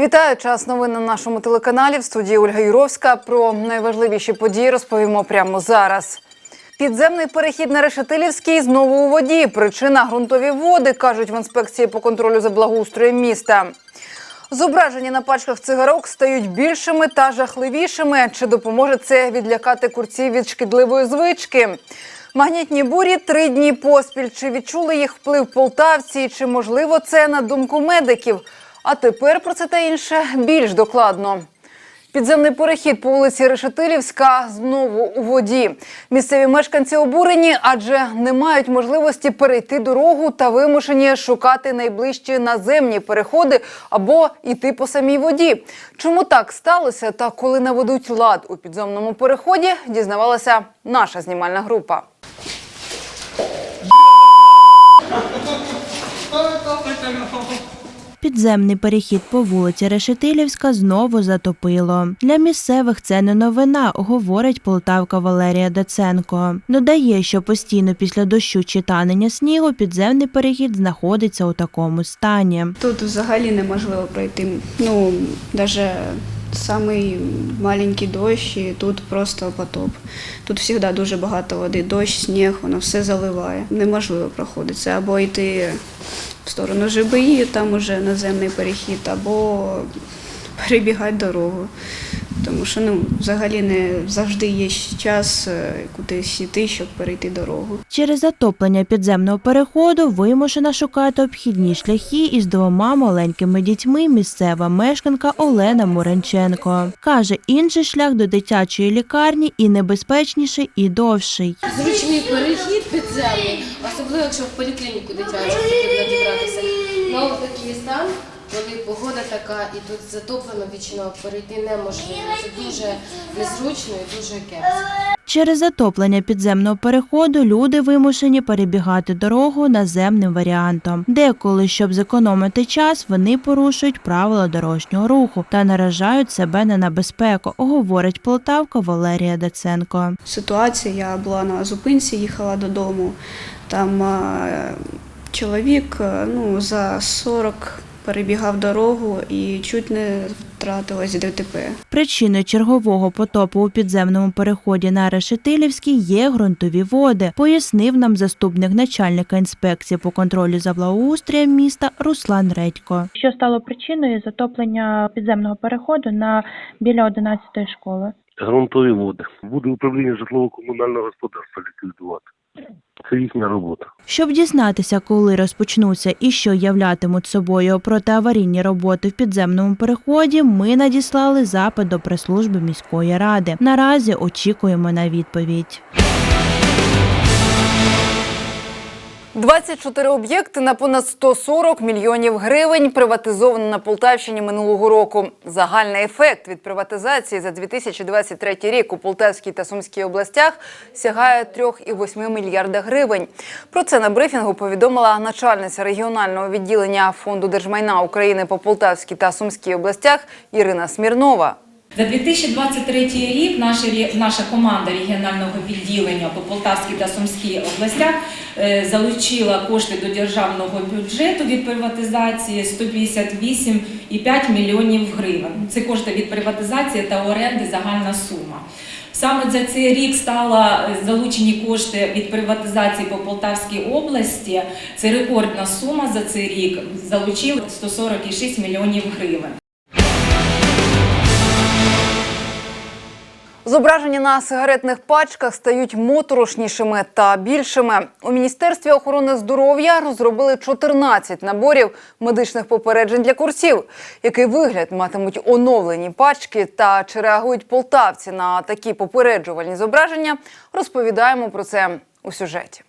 Вітаю час новин на нашому телеканалі. В студії Ольга Юровська. Про найважливіші події розповімо прямо зараз. Підземний перехід на Решетилівський знову у воді. Причина ґрунтові води, кажуть в інспекції по контролю за благоустроєм міста. Зображення на пачках цигарок стають більшими та жахливішими. Чи допоможе це відлякати курців від шкідливої звички? Магнітні бурі три дні поспіль. Чи відчули їх вплив полтавці? Чи можливо це на думку медиків? А тепер про це та інше більш докладно. Підземний перехід по вулиці Решетилівська знову у воді. Місцеві мешканці обурені, адже не мають можливості перейти дорогу та вимушені шукати найближчі наземні переходи або йти по самій воді. Чому так сталося та коли наведуть лад у підземному переході, дізнавалася наша знімальна група. Підземний перехід по вулиці Решетилівська знову затопило. Для місцевих це не новина, говорить полтавка Валерія Даценко. Додає, що постійно після дощу чи танення снігу підземний перехід знаходиться у такому стані. Тут взагалі неможливо пройти. Ну, навіть самий маленький дощ, і тут просто потоп. Тут завжди дуже багато води, дощ, сніг, воно все заливає. Неможливо проходити. Це або йти в сторону Жибиї, там уже наземний перехід, або перебігати дорогу. Тому що ну, взагалі не завжди є час е, кудись йти, щоб перейти дорогу. Через затоплення підземного переходу вимушена шукати обхідні шляхи із двома маленькими дітьми місцева мешканка Олена Муренченко. Каже, інший шлях до дитячої лікарні і небезпечніший, і довший. зручний перехід підземний, особливо якщо в поліклініку дитячу потрібно дібратися. На такий стан, коли погода така і тут затоплено вічно, перейти неможливо. Це дуже незручно і дуже кепсько. Через затоплення підземного переходу люди вимушені перебігати дорогу наземним варіантом. Деколи, щоб зекономити час, вони порушують правила дорожнього руху та наражають себе на небезпеку, говорить полтавка Валерія Даценко. ситуація. Я була на зупинці, їхала додому. Там е, чоловік е, ну, за 40 перебігав дорогу і чуть не втратилась ДТП. Причиною чергового потопу у підземному переході на Решетилівській є ґрунтові води, пояснив нам заступник начальника інспекції по контролю за благоустроєм міста Руслан Редько. Що стало причиною затоплення підземного переходу на біля 11-ї школи? ґрунтові води. Буде управління житлово-комунального господарства ліквідувати. Це їхня робота. Щоб дізнатися, коли розпочнуться і що являтимуть собою протиаварійні роботи в підземному переході, ми надіслали запит до прес-служби міської ради. Наразі очікуємо на відповідь. 24 об'єкти на понад 140 мільйонів гривень приватизовано на Полтавщині минулого року. Загальний ефект від приватизації за 2023 рік у Полтавській та Сумській областях сягає 3,8 мільярда гривень. Про це на брифінгу повідомила начальниця регіонального відділення Фонду держмайна України по Полтавській та Сумській областях Ірина Смірнова. За 2023 рік наша, наша команда регіонального відділення по Полтавській та Сумській областях е, залучила кошти до державного бюджету від приватизації 158,5 мільйонів гривень. Це кошти від приватизації та оренди загальна сума. Саме за цей рік стала е, залучені кошти від приватизації по Полтавській області. Це рекордна сума за цей рік. Залучили 146 мільйонів гривень. Зображення на сигаретних пачках стають моторошнішими та більшими. У міністерстві охорони здоров'я розробили 14 наборів медичних попереджень для курсів. Який вигляд матимуть оновлені пачки та чи реагують полтавці на такі попереджувальні зображення? Розповідаємо про це у сюжеті.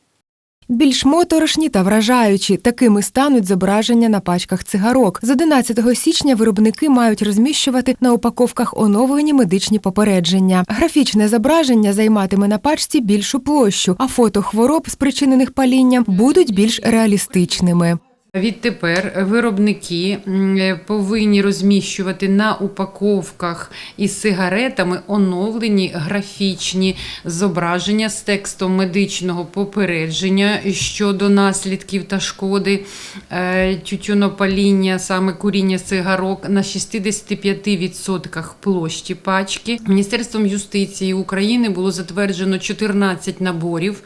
Більш моторошні та вражаючі такими стануть зображення на пачках цигарок. З 11 січня виробники мають розміщувати на упаковках оновлені медичні попередження. Графічне зображення займатиме на пачці більшу площу, а фото хвороб, спричинених палінням, будуть більш реалістичними. Відтепер виробники е, повинні розміщувати на упаковках із сигаретами оновлені графічні зображення з текстом медичного попередження щодо наслідків та шкоди е, тютюнопаління, саме куріння цигарок на 65% площі пачки. Міністерством юстиції України було затверджено 14 наборів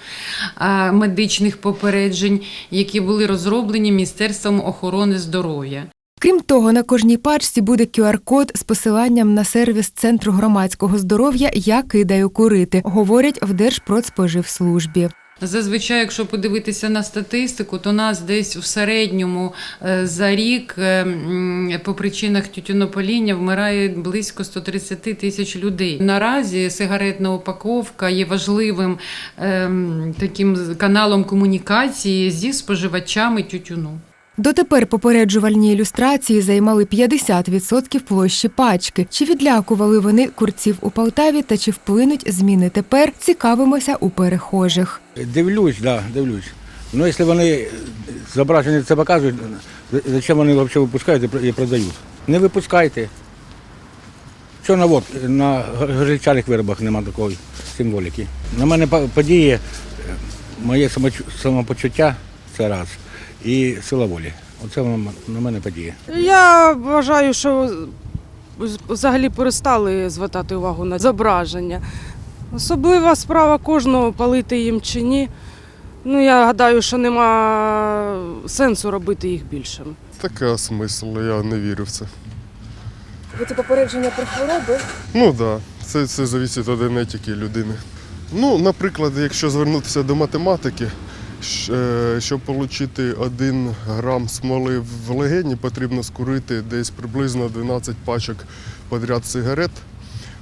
е, медичних попереджень, які були розроблені Міністерством охорони здоров'я. Крім того, на кожній пачці буде QR-код з посиланням на сервіс Центру громадського здоров'я Я кидаю курити, говорять в Держпродспоживслужбі. Зазвичай, якщо подивитися на статистику, то нас десь в середньому е, за рік е, по причинах тютюнопаління вмирає близько 130 тисяч людей. Наразі сигаретна упаковка є важливим ем, таким каналом комунікації зі споживачами тютюну. Дотепер попереджувальні ілюстрації займали 50% площі пачки. Чи відлякували вони курців у Полтаві та чи вплинуть зміни тепер? Цікавимося у перехожих. Дивлюсь, да, дивлюсь. Ну, якщо вони зображення це показують, зачем вони взагалі випускають і продають? Не випускайте. Що на, вод, на гречаних виробах нема такої символіки. На мене подіє е, моє самопочуття це раз. І сила волі. Оце воно на мене подіє. Я вважаю, що взагалі перестали звертати увагу на зображення. Особлива справа кожного палити їм чи ні. Ну, я гадаю, що нема сенсу робити їх більшими. Таке смисл, я не вірю в це. Ви це попередження про хвороби? Ну так, да. це, це залежить від генетики людини. Ну, наприклад, якщо звернутися до математики, щоб отримати 1 грам смоли в легені, потрібно скурити десь приблизно 12 пачок подряд сигарет,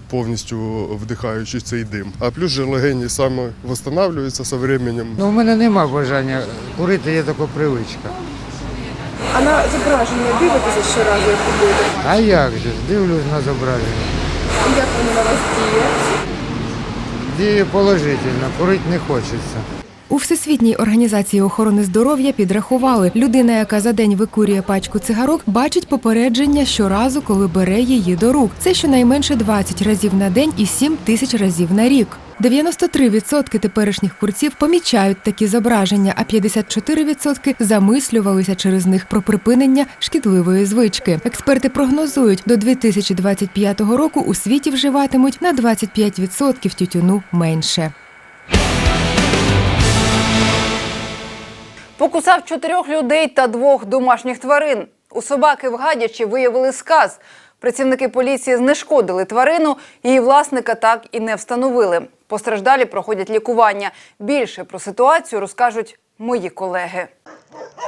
повністю вдихаючи цей дим. А плюс же легені саме відновлюються з часом. Ну, у мене нема бажання курити, є така привичка. А на зображення дивитеся щоразу, як купуєте? А як же? Дивлюсь на зображення. І як воно на вас діє? Діє положительно, курити не хочеться. У Всесвітній організації охорони здоров'я підрахували, людина, яка за день викурює пачку цигарок, бачить попередження щоразу, коли бере її до рук. Це щонайменше 20 разів на день і 7 тисяч разів на рік. 93% теперішніх курців помічають такі зображення, а 54% замислювалися через них про припинення шкідливої звички. Експерти прогнозують, до 2025 року у світі вживатимуть на 25% тютюну менше. Покусав чотирьох людей та двох домашніх тварин. У собаки в Гадячі виявили сказ. Працівники поліції знешкодили тварину, її власника так і не встановили. Постраждалі проходять лікування. Більше про ситуацію розкажуть мої колеги.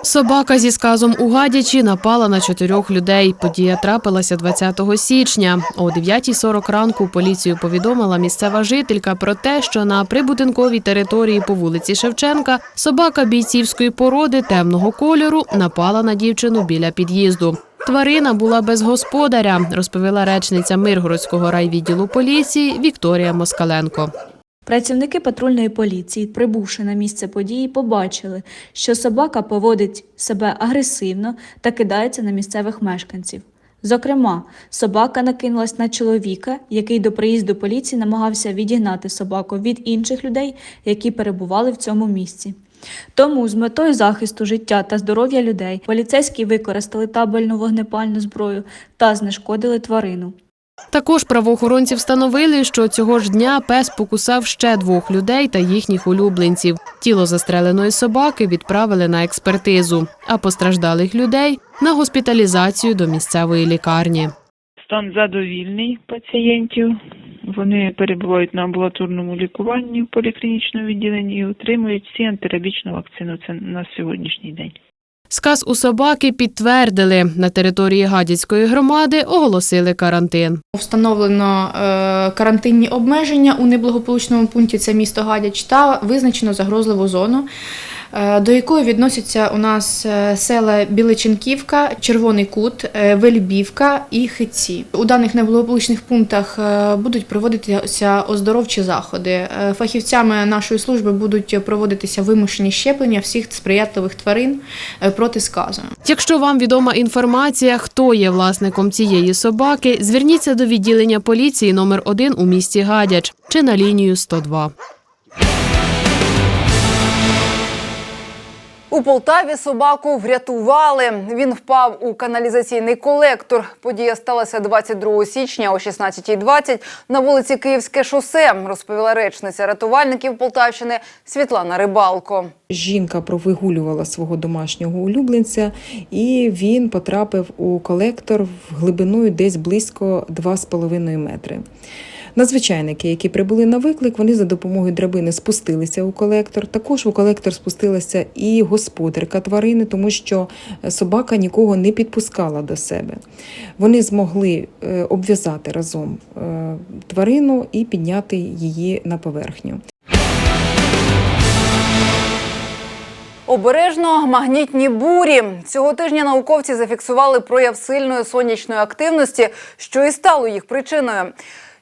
Собака зі сказом у Гадячі напала на чотирьох людей. Подія трапилася 20 січня. О 9.40 ранку поліцію повідомила місцева жителька про те, що на прибудинковій території по вулиці Шевченка собака бійцівської породи темного кольору напала на дівчину біля під'їзду. Тварина була без господаря, розповіла речниця Миргородського райвідділу поліції Вікторія Москаленко. Працівники патрульної поліції, прибувши на місце події, побачили, що собака поводить себе агресивно та кидається на місцевих мешканців. Зокрема, собака накинулась на чоловіка, який до приїзду поліції намагався відігнати собаку від інших людей, які перебували в цьому місці. Тому з метою захисту життя та здоров'я людей поліцейські використали табельну вогнепальну зброю та знешкодили тварину. Також правоохоронці встановили, що цього ж дня пес покусав ще двох людей та їхніх улюбленців. Тіло застреленої собаки відправили на експертизу, а постраждалих людей на госпіталізацію до місцевої лікарні. Стан задовільний пацієнтів. Вони перебувають на амбулаторному лікуванні в поліклінічному відділенні і отримують всі антирабічну вакцину. Це на сьогоднішній день. Сказ у собаки підтвердили. На території Гадяцької громади оголосили карантин. Встановлено е, карантинні обмеження у неблагополучному пункті це місто Гадяч та визначено загрозливу зону. Е, до якої відносяться у нас е, села Біличенківка, Червоний Кут, е, Вельбівка і Хиці. У даних неблагополучних пунктах будуть проводитися оздоровчі заходи. Фахівцями нашої служби будуть проводитися вимушені щеплення всіх сприятливих тварин проти сказу. Якщо вам відома інформація, хто є власником цієї собаки, зверніться до відділення поліції номер 1 у місті Гадяч чи на лінію 102. У Полтаві собаку врятували. Він впав у каналізаційний колектор. Подія сталася 22 січня о 16.20 на вулиці Київське шосе, розповіла речниця рятувальників Полтавщини Світлана Рибалко. Жінка провигулювала свого домашнього улюбленця, і він потрапив у колектор в глибиною десь близько 2,5 метри. Надзвичайники, які прибули на виклик, вони за допомогою драбини спустилися у колектор. Також у колектор спустилася і господарка тварини, тому що собака нікого не підпускала до себе. Вони змогли е, обв'язати разом е, тварину і підняти її на поверхню. Обережно магнітні бурі. Цього тижня науковці зафіксували прояв сильної сонячної активності, що і стало їх причиною.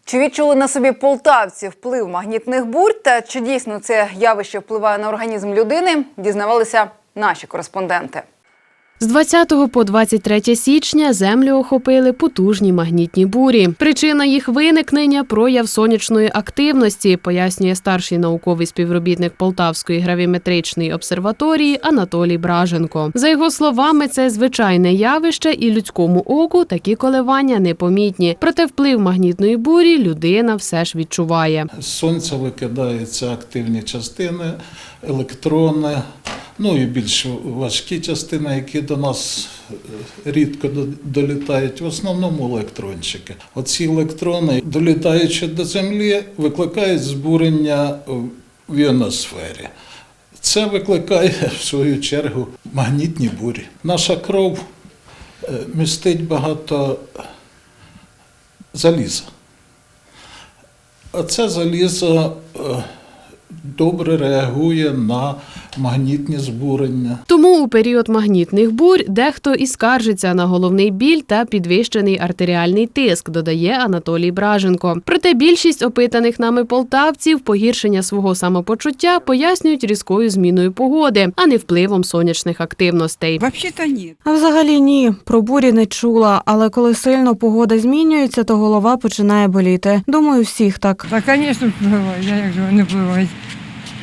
Чи відчули на собі полтавці вплив магнітних бурь та чи дійсно це явище впливає на організм людини, дізнавалися наші кореспонденти. З 20 по 23 січня землю охопили потужні магнітні бурі. Причина їх виникнення прояв сонячної активності, пояснює старший науковий співробітник Полтавської гравіметричної обсерваторії Анатолій Браженко. За його словами, це звичайне явище, і людському оку такі коливання непомітні. Проте вплив магнітної бурі людина все ж відчуває. З сонця викидаються активні частини, електрони, ну і більш важкі частини, які до нас е, рідко долітають, в основному електрончики. Оці електрони, долітаючи до землі, викликають збурення в іоносфері. Це викликає, в свою чергу, магнітні бурі. Наша кров е, містить багато заліза. А це залізо е, добре реагує на магнітні збурення. Тому у період магнітних бурь дехто і скаржиться на головний біль та підвищений артеріальний тиск, додає Анатолій Браженко. Проте більшість опитаних нами полтавців погіршення свого самопочуття пояснюють різкою зміною погоди, а не впливом сонячних активностей. Взагалі ні. А взагалі ні. Про бурі не чула, але коли сильно погода змінюється, то голова починає боліти. Думаю, всіх так. Та, звісно, впливає, я як же не впливає.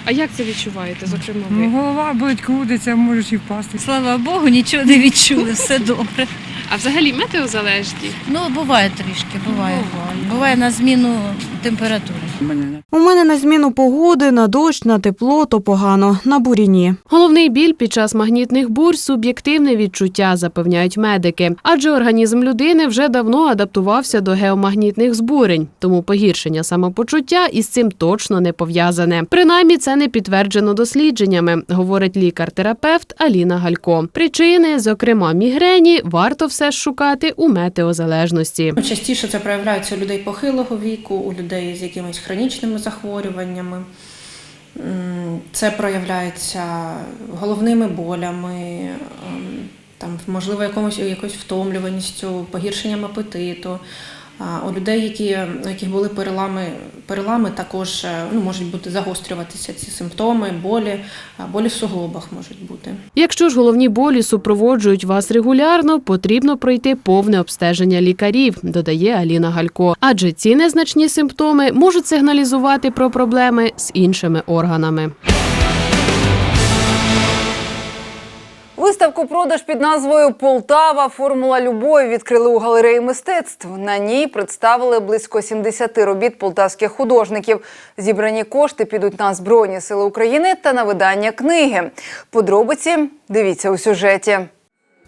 А як це відчуваєте? Зокрема, Ну, голова болить, крутиться, можеш і впасти. Слава Богу, нічого не відчули, все добре. А взагалі метеозалежні? Ну, буває трішки, буває. Буває на зміну температури. У мене на зміну погоди, на дощ, на тепло, то погано, на бурі ні. Головний біль під час магнітних бурь суб'єктивне відчуття, запевняють медики. Адже організм людини вже давно адаптувався до геомагнітних збурень, тому погіршення самопочуття із цим точно не пов'язане. Принаймні, це не підтверджено дослідженнями, говорить лікар-терапевт Аліна Галько. Причини, зокрема мігрені, варто все ж шукати у метеозалежності. Частіше це проявляється у людей похилого віку, у людей з якимись хронічними захворюваннями. Це проявляється головними болями, ем, там, можливо, якомусь, якоюсь втомлюваністю, погіршенням апетиту. У людей, які, у були перелами, перелами також е, ну, можуть бути загострюватися ці симптоми, болі, болі в суглобах можуть бути. Якщо ж головні болі супроводжують вас регулярно, потрібно пройти повне обстеження лікарів, додає Аліна Галько. Адже ці незначні симптоми можуть сигналізувати про проблеми з іншими органами. Виставку продаж під назвою Полтава Формула любові відкрили у галереї мистецтв. На ній представили близько 70 робіт полтавських художників. Зібрані кошти підуть на Збройні Сили України та на видання книги. Подробиці дивіться у сюжеті.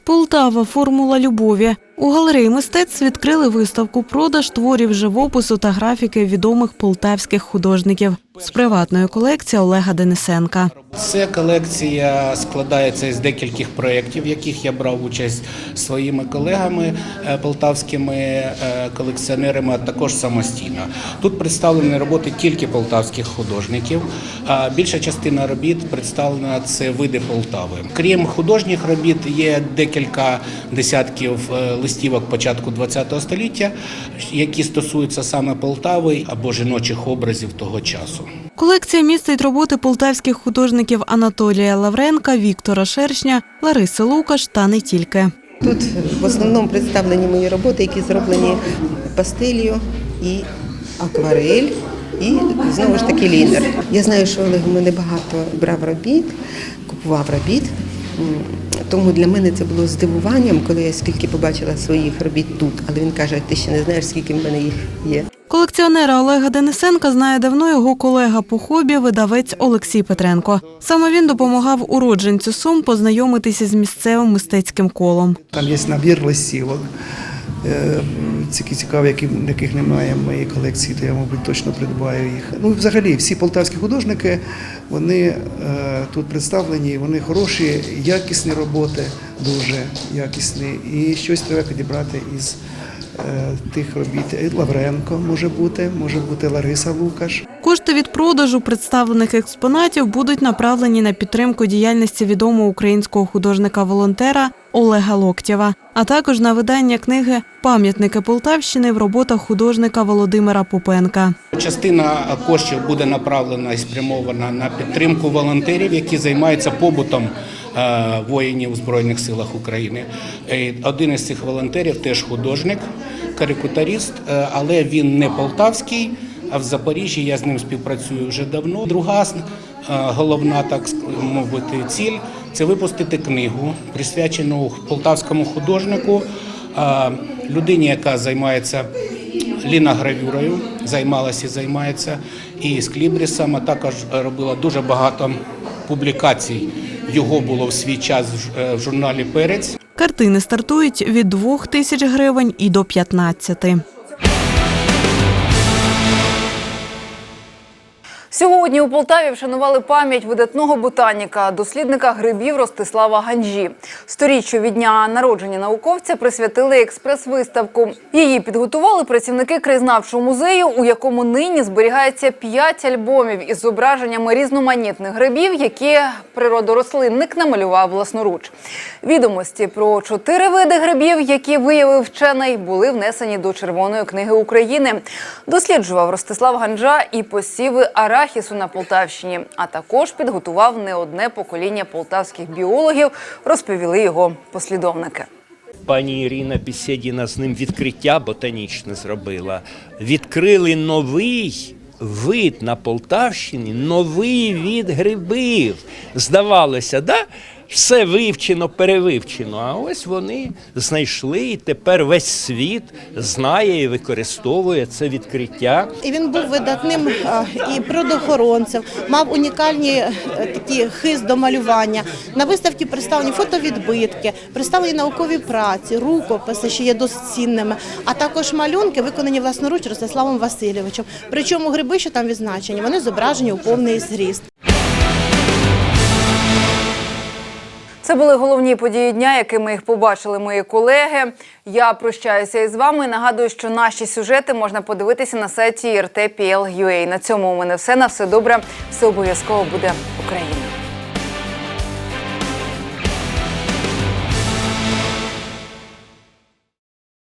Полтава формула любові. У галереї мистецтв відкрили виставку продаж творів живопису та графіки відомих полтавських художників з приватної колекції Олега Денисенка. Ця колекція складається із декількох проєктів, в яких я брав участь своїми колегами е, полтавськими е, колекціонерами, а також самостійно. Тут представлені роботи тільки полтавських художників. А більша частина робіт представлена це види Полтави. Крім художніх робіт, є декілька десятків е, листівок початку ХХ століття, які стосуються саме Полтави або жіночих образів того часу. Колекція містить роботи полтавських художників Анатолія Лавренка, Віктора Шершня, Лариси Лукаш та не тільки. Тут в основному представлені мої роботи, які зроблені пастилью і акварель, і знову ж таки лінер. Я знаю, що Олег у мене багато брав робіт, купував робіт. Тому для мене це було здивуванням, коли я скільки побачила своїх робіт тут. Але він каже, ти ще не знаєш, скільки в мене їх є. Колекціонера Олега Денисенка знає давно його колега по хобі, видавець Олексій Петренко. Саме він допомагав уродженцю Сум познайомитися з місцевим мистецьким колом. Там є набір листівок. Е, Ці цікаві, які, яких немає в моїй колекції, то я, мабуть, точно придбаю їх. Ну, взагалі, всі полтавські художники, вони е, тут представлені, вони хороші, якісні роботи, дуже якісні. І щось треба підібрати із е, тих робіт. Лавренко може бути, може бути Лариса Лукаш. Кошти від продажу представлених експонатів будуть направлені на підтримку діяльності відомого українського художника-волонтера Олега Локтєва, а також на видання книги Пам'ятники Полтавщини в роботах художника Володимира Попенка. Частина коштів буде направлена і спрямована на підтримку волонтерів, які займаються побутом е, воїнів у Збройних силах України. Е, Один із цих волонтерів теж художник, карикатурист, е, але він не полтавський. А в Запоріжжі я з ним співпрацюю вже давно. Друга головна, так мовити, ціль це випустити книгу, присвячену полтавському художнику, людині, яка займається ліногравюрою, займалася і займається, і з клібрісом, а також робила дуже багато публікацій. Його було в свій час в е, журналі Перець. Картини стартують від 2 тисяч гривень і до 15. Сьогодні у Полтаві вшанували пам'ять видатного ботаніка, дослідника грибів Ростислава Ганжі. Сторіччю від дня народження науковця присвятили експрес-виставку. Її підготували працівники краєзнавчого музею, у якому нині зберігається п'ять альбомів із зображеннями різноманітних грибів, які природорослинник намалював власноруч. Відомості про чотири види грибів, які виявив вчений, були внесені до Червоної книги України. Досліджував Ростислав Ганжа і посіви арахісу на Полтавщині, а також підготував не одне покоління полтавських біологів, розповіли його послідовники. Пані Ірина Бісєдіна з ним відкриття ботанічне зробила. Відкрили новий вид на Полтавщині, новий від грибів. Здавалося, да? Все вивчено, перевивчено. А ось вони знайшли, і тепер весь світ знає і використовує це відкриття. І він був видатним і природоохоронцем, мав унікальні е, такі хист до малювання. На виставці представлені фотовідбитки, представлені наукові праці, рукописи, що є досить цінними, а також малюнки, виконані власноруч Ростиславом Васильовичем. Причому гриби, що там відзначені, вони зображені у повний зріст. Це були головні події дня, якими їх побачили мої колеги. Я прощаюся із вами. Нагадую, що наші сюжети можна подивитися на сайті RTPL.ua. На цьому у мене все. На все добре. Все обов'язково буде Україна.